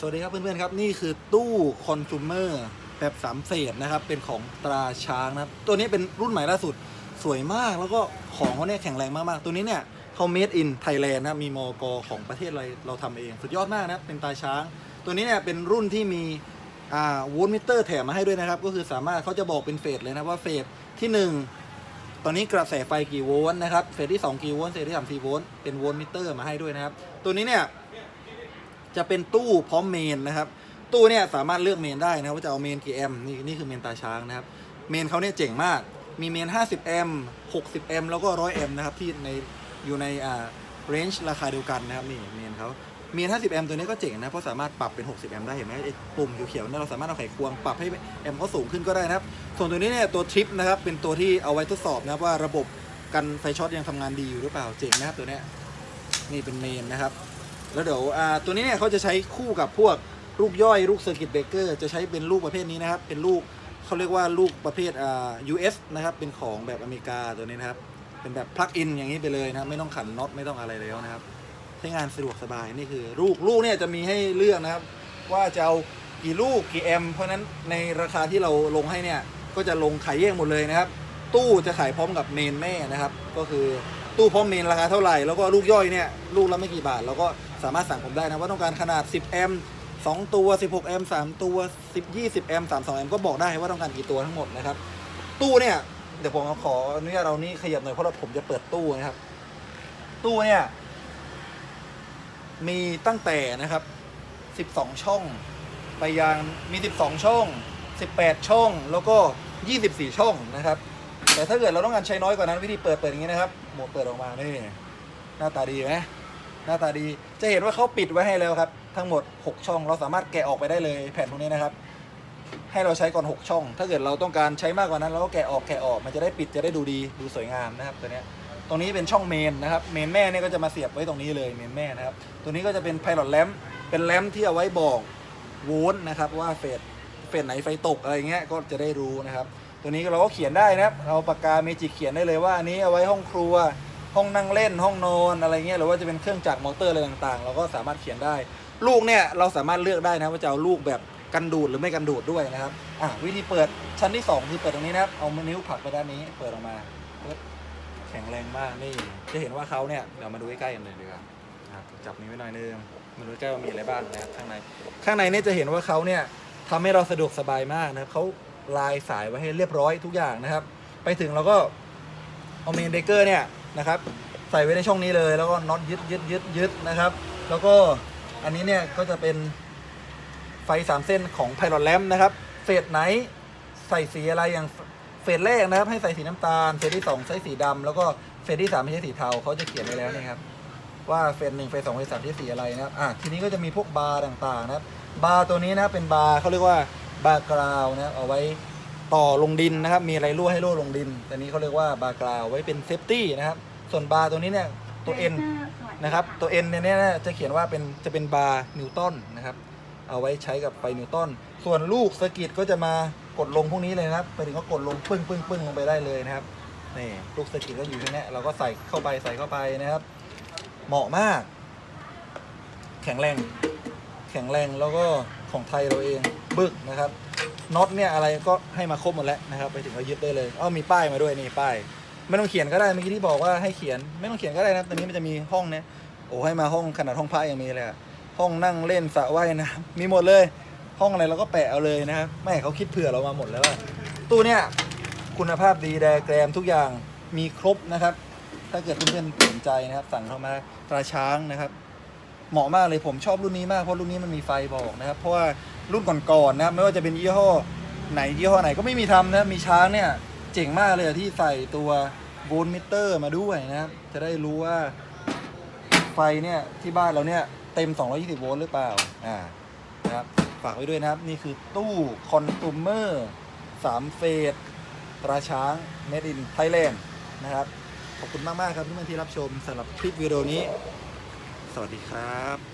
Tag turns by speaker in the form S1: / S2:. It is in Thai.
S1: สวัสดีครับเพื่อนๆครับนี่คือตู้คอน sumer แบบสามเฟสนะครับ เป็นของตราช้างนะครับ ตัวนี้เป็นรุ่นใหม่ล่าสุดสวยมากแล้วก็ของเขาเนี่ยแข็งแรงมากๆ ตัวนี้เนี่ยเขา made in Thailand นะมีมอกของประเทศอะไรเราทำเอง สุดยอดมากนะเป็นตราช้าง ตัวนี้เนี่ยเป็นรุ่นที่มีอ่าวลต์มิเตอร์แถมมาให้ด้วยนะครับ ก็คือสามารถเขาจะบอกเป็นเฟสเลยนะว่าเฟสที่หนึ่งตอนนี้กระแสไฟกี่โวลต์นะครับเฟสที่ 2 กี่โวลต์เฟสที่3 4โวลต์เป็นโวลต์มิเตอร์มาให้ด้วยนะครับ ตัวนี้เนี่ย จะเป็นตู้พร้อมเมนนะครับ ตู้เนี่ยสามารถเลือกเมนได้นะว่าจะเอาเมนกี่แอมนี่นี่คือเมนตาช้างนะครับ เมนเขาเนี่ยเจ๋งมาก มีเมน 50แอม60แอมแล้วก็100แอมนะครับที่ในอยู่ในอ่าเรนจ์ราคาเดียวกันนะครับนี่เมนเขาเมน 50 แอมตัวนี้ก็เจ๋งนะ เพราะสามารถปรับเป็น 60 แอมได้เห็นไหมไอ้ปุ่มเขียวๆเนี่ยเราสามารถเอาไขควงปรับให้แอมเขาสูงขึ้นก็ได้นะครับ ส่วนตัวนี้เนี่ยตัวทริปนะครับ เป็นตัวที่เอาไว้ทดสอบนะครับว่าระบบกันไฟช็อตยังทำงานดีอยู่หรือเปล่า เจ๋งนะครับตัวเนี้ยนี่เป็นเมนนะครับ แล้วเดี๋ยวอ่าตัวนี้เนี่ยเขาจะใช้คู่กับพวกลูกย่อยลูกเซอร์กิตเบรกเกอร์จะใช้เป็นลูกประเภทนี้นะครับ เป็นลูกเขาเรียกว่าลูกประเภทอ่า US นะครับ เป็นของแบบอเมริกาตัวนี้นะครับ เป็นแบบพลักอินอย่างนี้ไปเลยนะครับ ไม่ต้องขันน็อตไม่ต้องอะไรแล้วนะครับ ใช้งานสะดวกสบายนี่คือ ลูกลูกเนี่ยจะมีให้เลือกนะครับ ว่าจะเอากี่ลูกกี่แอมเพราะนั้นในราคาที่เราลงให้เนี่ยก็จะลงขายแยกหมดเลยนะครับ ตู้จะขายพร้อมกับเมนแม่นะครับ ก็คือตู้พร้อมเมนราคาเท่าไหร่แล้วก็ลูกย่อยเนี่ยลูกละไม่กี่บาทเราก็ สามารถสั่งผมได้นะว่าต้องการขนาด 10 แอมป์2ตัว 16 แอม3ตัว 10 20 แอม32 แอมก็บอกได้ว่าต้องการกี่ตัวทั้งหมดนะครับ ตู้เนี่ยเดี๋ยวผมขออนุญาตเรานี่ขยับหน่อยเพราะเราผมจะเปิดตู้นะครับ ตู้เนี่ย มีตั้งแต่นะครับ 12 ช่อง ไปยังมี 12 ช่อง 18 ช่อง แล้วก็ 24 ช่องนะครับ แต่ถ้าเกิดเราต้องการใช้น้อยกว่านั้นวิธีเปิดเปิดอย่างนี้นะครับ หมดเปิดออกมานี่หน้าตาดีไหม หน้าตาดี จะเห็นว่าเขาปิดไว้ให้แล้วครับ ทั้งหมด 6 ช่อง เราสามารถแกะออกไปได้เลยแผ่นพวกนี้นะครับ ให้เราใช้ก่อน 6 ช่อง ถ้าเกิดเราต้องการใช้มากกว่านั้นเราก็แกะออกแกะออก มันจะได้ปิดจะได้ดูดีดูสวยงามนะครับตัวนี้ตรงนี้เป็นช่องเมนนะครับ เมนแม่เนี่ยก็จะมาเสียบไว้ตรงนี้เลยเมนแม่นะครับ ตัวนี้ก็จะเป็นไพลอตแลมเป็นแลมที่เอาไว้บอกโวลต์นะครับว่าเฟสเฟสไหนไฟตกอะไรเงี้ยก็จะได้รู้นะครับ ตัวนี้เราก็เขียนได้นะครับเอาปากกาเมจิกเขียนได้เลยว่าอันนี้เอาไว้ห้องครัว ห้องนั่งเล่นห้องนอนอะไรเงี้ยหรือว่าจะเป็นเครื่องจักรมอเตอร์อะไรต่างๆ เราก็สามารถเขียนได้ ลูกเนี่ยเราสามารถเลือกได้นะว่าจะเอาลูกแบบกันดูดหรือไม่กันดูดด้วยนะครับอะวิธีเปิดชั้นที่สองคือเปิดตรงนี้นะครับเอานิ้วผลักไปด้านนี้เปิดออกมาแข็งแรงมากนี่จะเห็นว่าเขาเนี่ยเดี๋ยวมาดูใกล้ๆกันเลยดีกว่าจับนี้ไว้หน่อยนึงมาดูใกล้ว่ามีอะไรบ้างนะครับข้างในข้างในเนี่ยจะเห็นว่าเขาเนี่ยทำให้เราสะดวกสบายมากนะครับเขาลายสายไว้ให้เรียบร้อยทุกอย่างนะครับ ไปถึงเราก็เอาเมนเดเกอร์เนี่ย นะครับ ใส่ไว้ในช่องนี้เลย แล้วก็น็อตยึดยึดยึดยึดนะครับ แล้วก็อันนี้เนี่ยก็จะเป็นไฟสามเส้นของไพลอตแลมนะครับเฟสไหนใส่สีอะไรอย่างเฟสแรกนะครับ ให้ใส่สีน้ำตาลเฟสที่สองใส่สีดำแล้วก็เฟสที่สามไม่ใช่สีเทาเขาจะเขียนไว้แล้วนี่ครับว่าเฟสหนึ่งเฟสสองเฟสสามที่สีอะไรนะครับอะทีนี้ก็จะมีพวกบาร์ต่างๆนะครับบาร์ตัวนี้นะเป็นบาร์เขาเรียกว่าบาร์กราวนะครับเอาไว้ ต่อลงดินนะครับ มีอะไรรั่วให้รั่วลงดินแต่นี้เขาเรียกว่าบาร์กราวไว้เป็นเซฟตี้นะครับ ส่วนบาร์ตัวนี้เนี่ยตัวเอ็นนะครับ ตัวเนี่ยเนี่ยจะเขียนว่าเป็นจะเป็นบาร์นิวตันนะครับ เอาไว้ใช้กับไฟนิวตันส่วนลูกสกิตก็จะมากดลงพวกนี้เลยนะครับไปถึงก็กดลงปึ้งปึ้งปึ้งลงไปได้เลยนะครับนี่ลูกสกิตก็อยู่ที่นี้เราก็ใส่เข้าไปใส่เข้าไปนะครับ เหมาะมาก แข็งแรง แข็งแรงแล้วก็ของไทยเราเองบึกนะครับ น็อตเนี่ยอะไรก็ให้มาครบหมดแล้วนะครับ ไปถึงก็ยึดได้เลยอ้อมีป้ายมาด้วยนี่ป้าย ไม่ต้องเขียนก็ได้เมื่อกี้ที่บอกว่าให้เขียนไม่ต้องเขียนก็ได้นะตอนนี้มันจะมีห้องเนี่ยโอ้ให้มาห้องขนาดห้องพระยังมีเลยอะห้องนั่งเล่นสระว่ายน้ำมีหมดเลย ห้องอะไรเราก็แปะเอาเลยนะครับไม่เขาคิดเผื่อเรามาหมดแล้วอะตู้เนี่ยคุณภาพดีแดแกรมทุกอย่างมีครบนะครับ ถ้าเกิดเพื่อนๆสนใจนะครับ สั่งเข้ามาตราช้างนะครับ เหมาะมากเลยผมชอบรุ่นนี้มากเพราะรุ่นนี้มันมีไฟบอกนะครับ เพราะว่า รุ่นก่อนๆนะไม่ว่าจะเป็นยี่ห้อไหนยี่ห้อไหนก็ไม่มีทำนะมีช้างเนี่ยเจ๋งมากเลยที่ใส่ตัวโวลต์มิเตอร์มาด้วยนะครับจะได้รู้ว่าไฟเนี่ยที่บ้านเราเนี่ยเต็ม 220 โวลต์หรือเปล่าอ่านะครับฝากไว้ด้วยนะครับ นี่คือตู้คอน sumer 3 เฟสตราช้าง made in Thailand นะครับ ขอบคุณมาก ๆ ครับที่มาที่รับชมสำหรับคลิปวิดีโอนี้ สวัสดีครับ